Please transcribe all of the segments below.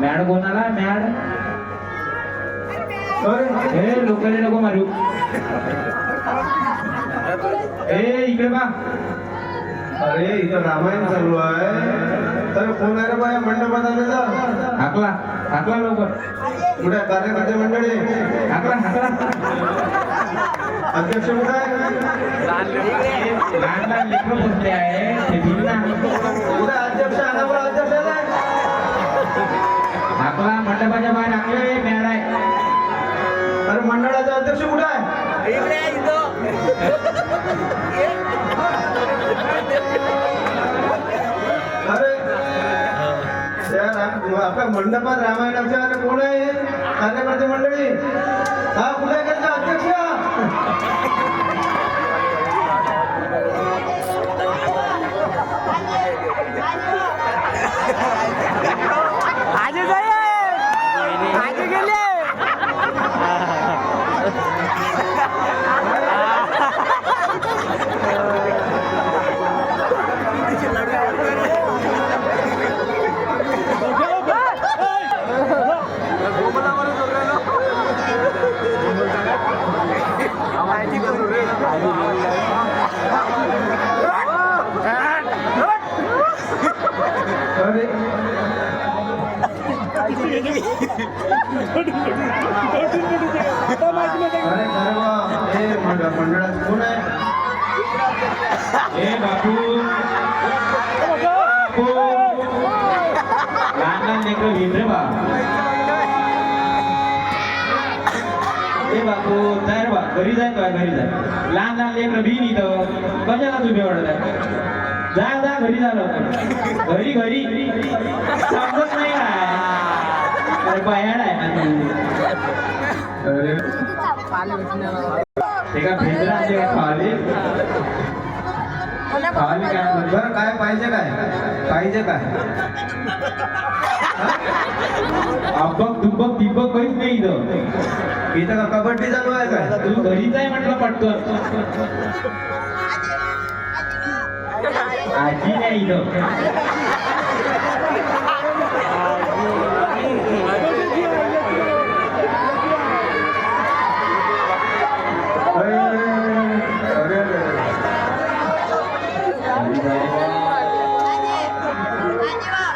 Mad कोणाला mad हे। लोकांनी नको मारू ए इकडे बा अरे इथं रामायण चालू आहे तर कोण आहे रे बाया मंडपात आलेला हाकला हाकला लवकर. कुठे? कार्यकर्ते मंडळी. हाकला हाकला अध्यक्ष कुठे आहे? लहान लहान लेकरं बसले आहे. ते भिन्न कुठे? अध्यक्ष आणा अध्यक्ष आहे. हाकला मंडपाच्या बाहेर हाकले मॅड आहे. अरे मंडळाचा अध्यक्ष कुठे आहे? आपल्या मंडपात रामायणाच्या अरे कोण आहे कार्यकर्ते मंडळी हा कुठे अध्यक्ष आजी जाय आजी गेले अरे अरे अरे वा हे मंडळ मंडळात कोण आहे बापू ए बापू जाय बा घरी जाय तुझ्या घरी जाय लहान लहान लेकरं भिन इथं कशाला तुम्ही ओढत जा जा घरी जा घरी घरी समजत नाही काय आहे ना तू काय बरं काय पाहिजे काय? पाहिजे काय? अब्बक दुबक तिब्बक काहीच नाही इथं. इथं का कबड्डी चालू आहे काय? तू घरीच आहे म्हटलं पटकन. आजी नाही इथं.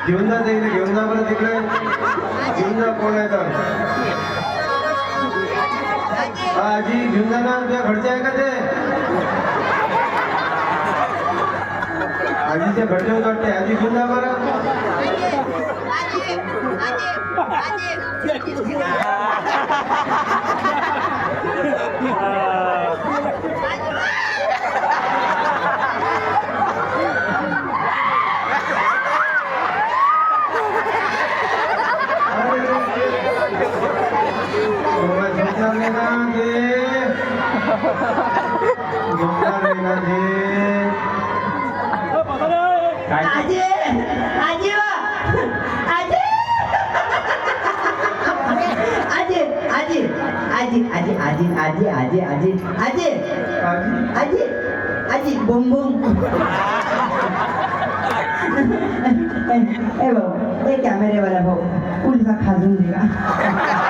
घेऊन जा ते इथे घेऊन जा बरं तिकडे. घेऊन जा कोण आहे तर आजी घेऊन जा ना तुझ्या घरचे आहे का ते? आजीच्या घरचे होत वाटते आजी घेऊन जा बरं. बाबा झोपणार नाही ना ते झोपणार नाही ना ते काय आजी आजी वा आजी आजी आजी आजी आजी आजी आजी आजी आजी आजी आजी आजी आजी बुम बुम ए भाऊ ए कॅमेरेवाला भाऊ पोलिसा खाजून दे का